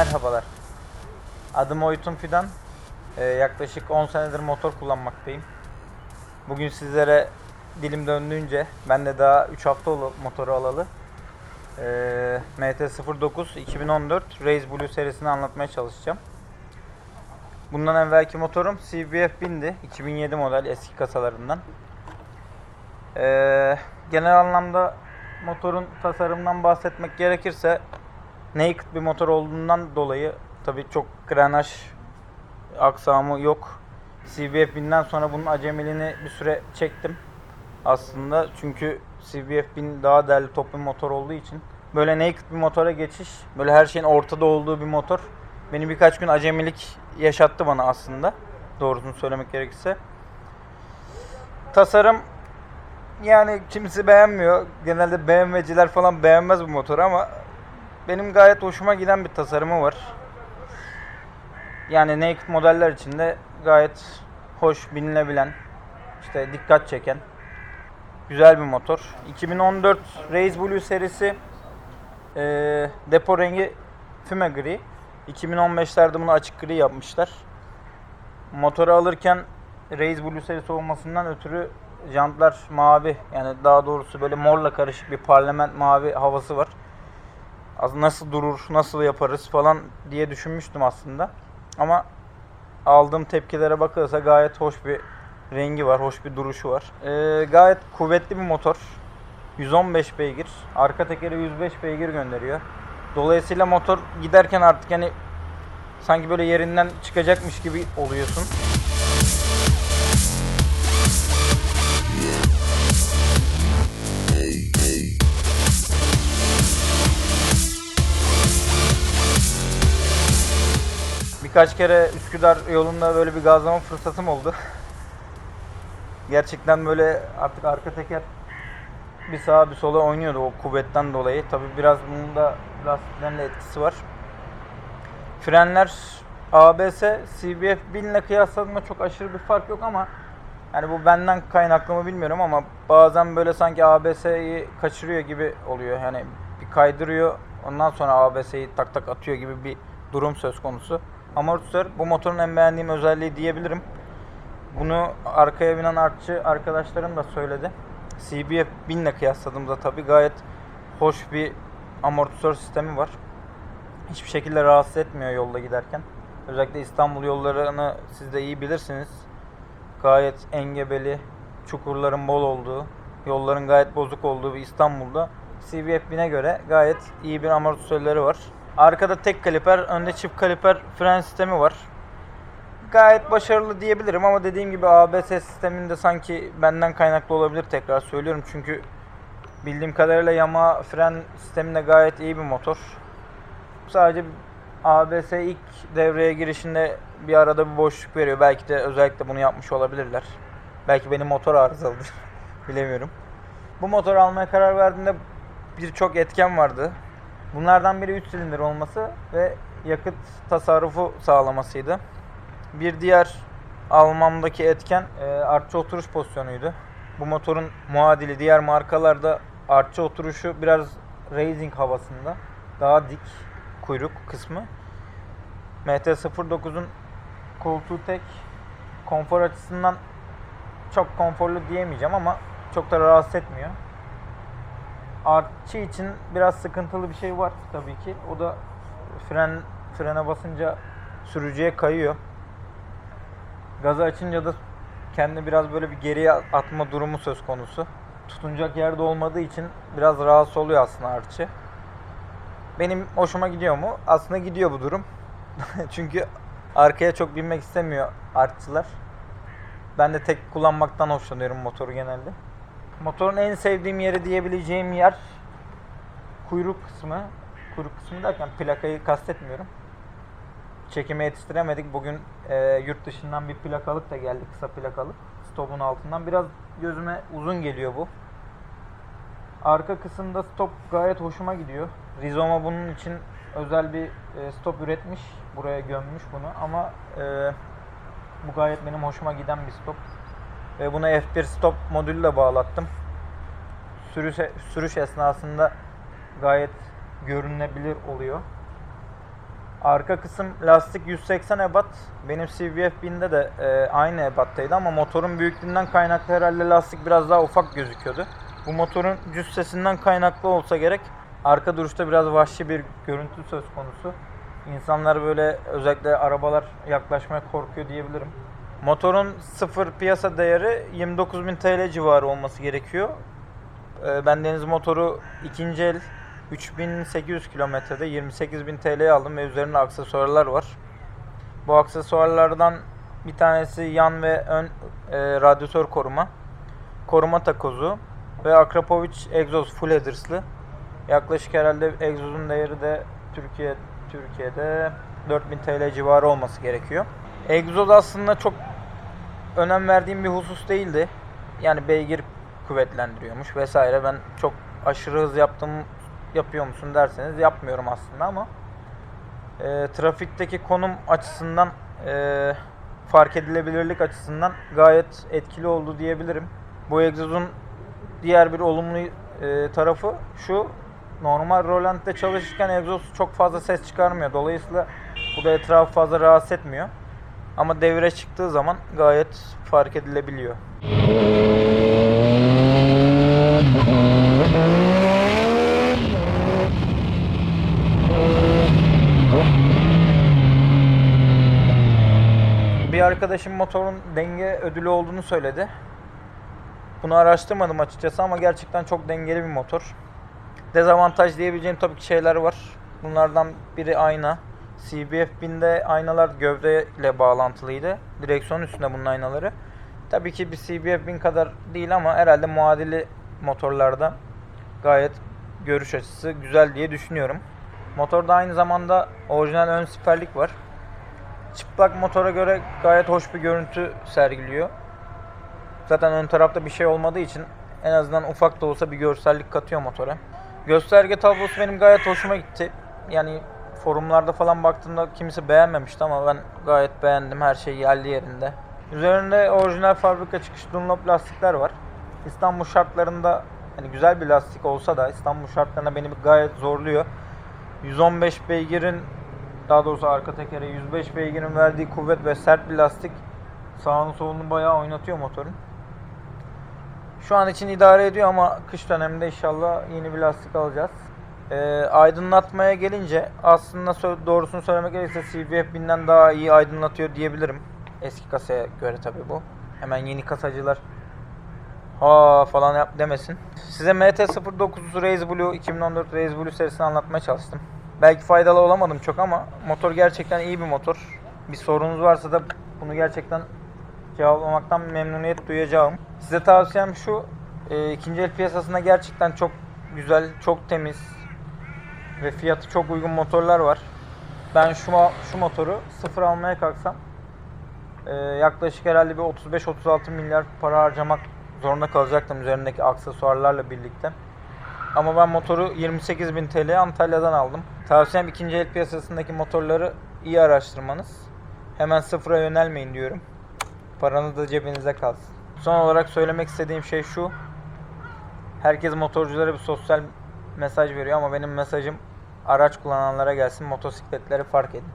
Merhabalar. Adım Oytun Fidan. Ee, yaklaşık 10 senedir motor kullanmaktayım. Bugün sizlere dilim döndüğünce, ben de daha 3 hafta oldu motoru alalı. Ee, MT-09 2014 Race Blue serisini anlatmaya çalışacağım. Bundan evvelki motorum CBF 1000'di. 2007 model eski kasalarından. Ee, genel anlamda motorun tasarımından bahsetmek gerekirse naked bir motor olduğundan dolayı tabii çok granaj aksamı yok. CBF 1000'den sonra bunun acemiliğini bir süre çektim aslında. Çünkü CBF 1000 daha değerli toplu bir motor olduğu için böyle naked bir motora geçiş, böyle her şeyin ortada olduğu bir motor beni birkaç gün acemilik yaşattı bana aslında. Doğrusunu söylemek gerekirse. Tasarım yani kimse beğenmiyor. Genelde BMW'ciler falan beğenmez bu motoru ama benim gayet hoşuma giden bir tasarımı var. Yani naked modeller içinde gayet hoş, binilebilen, işte dikkat çeken güzel bir motor. 2014 Race Blue serisi e, depo rengi füme gri. 2015'lerde bunu açık gri yapmışlar. Motoru alırken Race Blue serisi olmasından ötürü jantlar mavi. Yani daha doğrusu böyle morla karışık bir parlament mavi havası var. Nasıl durur, nasıl yaparız falan diye düşünmüştüm aslında. Ama aldığım tepkilere bakılırsa gayet hoş bir rengi var, hoş bir duruşu var. Ee, gayet kuvvetli bir motor. 115 beygir. Arka tekeri 105 beygir gönderiyor. Dolayısıyla motor giderken artık hani sanki böyle yerinden çıkacakmış gibi oluyorsun. Birkaç kere Üsküdar yolunda böyle bir gazlama fırsatım oldu. Gerçekten böyle artık arka teker bir sağa bir sola oynuyordu o kuvvetten dolayı. Tabi biraz bunun da lastiklerin de etkisi var. Frenler ABS, CBF 1000 ile kıyasladığımda çok aşırı bir fark yok ama yani bu benden kaynaklı mı bilmiyorum ama bazen böyle sanki ABS'yi kaçırıyor gibi oluyor. Yani bir kaydırıyor ondan sonra ABS'yi tak tak atıyor gibi bir durum söz konusu. Amortisör bu motorun en beğendiğim özelliği diyebilirim. Bunu arkaya binen artçı arkadaşlarım da söyledi. CBF 1000 ile kıyasladığımda tabii gayet hoş bir amortisör sistemi var. Hiçbir şekilde rahatsız etmiyor yolda giderken. Özellikle İstanbul yollarını siz de iyi bilirsiniz. Gayet engebeli, çukurların bol olduğu, yolların gayet bozuk olduğu bir İstanbul'da CBF 1000'e göre gayet iyi bir amortisörleri var. Arkada tek kaliper, önde çift kaliper fren sistemi var. Gayet başarılı diyebilirim ama dediğim gibi ABS sisteminde sanki benden kaynaklı olabilir tekrar söylüyorum çünkü bildiğim kadarıyla Yamaha fren sisteminde gayet iyi bir motor. Sadece ABS ilk devreye girişinde bir arada bir boşluk veriyor. Belki de özellikle bunu yapmış olabilirler. Belki benim motor arızalıdır. Bilemiyorum. Bu motoru almaya karar verdiğimde birçok etken vardı. Bunlardan biri 3 silindir olması ve yakıt tasarrufu sağlamasıydı. Bir diğer almamdaki etken e, artçı oturuş pozisyonuydu. Bu motorun muadili diğer markalarda artçı oturuşu biraz racing havasında. Daha dik kuyruk kısmı. MT-09'un koltuğu tek konfor açısından çok konforlu diyemeyeceğim ama çok da rahatsız etmiyor. Artçı için biraz sıkıntılı bir şey var tabii ki. O da fren frene basınca sürücüye kayıyor. Gazı açınca da kendini biraz böyle bir geriye atma durumu söz konusu. Tutunacak yerde olmadığı için biraz rahatsız oluyor aslında artçı. Benim hoşuma gidiyor mu? Aslında gidiyor bu durum. Çünkü arkaya çok binmek istemiyor artçılar. Ben de tek kullanmaktan hoşlanıyorum motoru genelde. Motorun en sevdiğim yeri diyebileceğim yer kuyruk kısmı. Kuyruk kısmı derken plakayı kastetmiyorum. Çekime yetiştiremedik. Bugün e, yurt dışından bir plakalık da geldi. Kısa plakalık. Stopun altından. Biraz gözüme uzun geliyor bu. Arka kısımda stop gayet hoşuma gidiyor. Rizoma bunun için özel bir e, stop üretmiş. Buraya gömmüş bunu ama e, bu gayet benim hoşuma giden bir stop. Ve buna F1 stop modülüyle bağlattım. Sürüş, sürüş esnasında gayet görünebilir oluyor. Arka kısım lastik 180 ebat. Benim CBF 1000'de de e, aynı ebattaydı ama motorun büyüklüğünden kaynaklı herhalde lastik biraz daha ufak gözüküyordu. Bu motorun cüssesinden kaynaklı olsa gerek arka duruşta biraz vahşi bir görüntü söz konusu. İnsanlar böyle özellikle arabalar yaklaşmaya korkuyor diyebilirim. Motorun sıfır piyasa değeri 29.000 TL civarı olması gerekiyor. Ee, Ben deniz motoru ikinci el 3800 kilometrede 28.000 TL'ye aldım ve üzerinde aksesuarlar var. Bu aksesuarlardan bir tanesi yan ve ön e, radyatör koruma, koruma takozu ve Akrapovic egzoz full headers'lı. Yaklaşık herhalde egzozun değeri de Türkiye Türkiye'de 4000 TL civarı olması gerekiyor. Egzoz aslında çok önem verdiğim bir husus değildi. Yani beygir kuvvetlendiriyormuş vesaire. Ben çok aşırı hız yaptım yapıyor musun derseniz yapmıyorum aslında ama e, trafikteki konum açısından e, fark edilebilirlik açısından gayet etkili oldu diyebilirim. Bu egzozun diğer bir olumlu e, tarafı şu normal rolantte çalışırken egzoz çok fazla ses çıkarmıyor. Dolayısıyla bu da etrafı fazla rahatsız etmiyor. Ama devre çıktığı zaman gayet fark edilebiliyor. Bir arkadaşım motorun denge ödülü olduğunu söyledi. Bunu araştırmadım açıkçası ama gerçekten çok dengeli bir motor. Dezavantaj diyebileceğim tabii ki şeyler var. Bunlardan biri ayna. CBF 1000'de aynalar gövdeyle bağlantılıydı. Direksiyon üstünde bunun aynaları. Tabii ki bir CBF 1000 kadar değil ama herhalde muadili motorlarda gayet görüş açısı güzel diye düşünüyorum. Motorda aynı zamanda orijinal ön siperlik var. Çıplak motora göre gayet hoş bir görüntü sergiliyor. Zaten ön tarafta bir şey olmadığı için en azından ufak da olsa bir görsellik katıyor motora. Gösterge tablosu benim gayet hoşuma gitti. Yani forumlarda falan baktığımda kimisi beğenmemişti ama ben gayet beğendim. Her şey yerli yerinde. Üzerinde orijinal fabrika çıkış Dunlop lastikler var. İstanbul şartlarında hani güzel bir lastik olsa da İstanbul şartlarında beni gayet zorluyor. 115 beygirin daha doğrusu arka tekere 105 beygirin verdiği kuvvet ve sert bir lastik sağını solunu bayağı oynatıyor motorun. Şu an için idare ediyor ama kış döneminde inşallah yeni bir lastik alacağız. Ee, aydınlatmaya gelince aslında doğrusunu söylemek gerekirse CBF 1000'den daha iyi aydınlatıyor diyebilirim. Eski kasaya göre tabii bu. Hemen yeni kasacılar ha falan yap demesin. Size MT-09 Raze Blue 2014 Raze Blue serisini anlatmaya çalıştım. Belki faydalı olamadım çok ama motor gerçekten iyi bir motor. Bir sorunuz varsa da bunu gerçekten cevaplamaktan memnuniyet duyacağım. Size tavsiyem şu, e, ikinci el piyasasında gerçekten çok güzel, çok temiz ve fiyatı çok uygun motorlar var. Ben şu, şu motoru sıfır almaya kalksam e, yaklaşık herhalde bir 35-36 milyar para harcamak zorunda kalacaktım üzerindeki aksesuarlarla birlikte. Ama ben motoru 28.000 TL Antalya'dan aldım. Tavsiyem ikinci el piyasasındaki motorları iyi araştırmanız. Hemen sıfıra yönelmeyin diyorum. Paranız da cebinizde kalsın. Son olarak söylemek istediğim şey şu. Herkes motorculara bir sosyal mesaj veriyor ama benim mesajım araç kullananlara gelsin motosikletleri fark edin.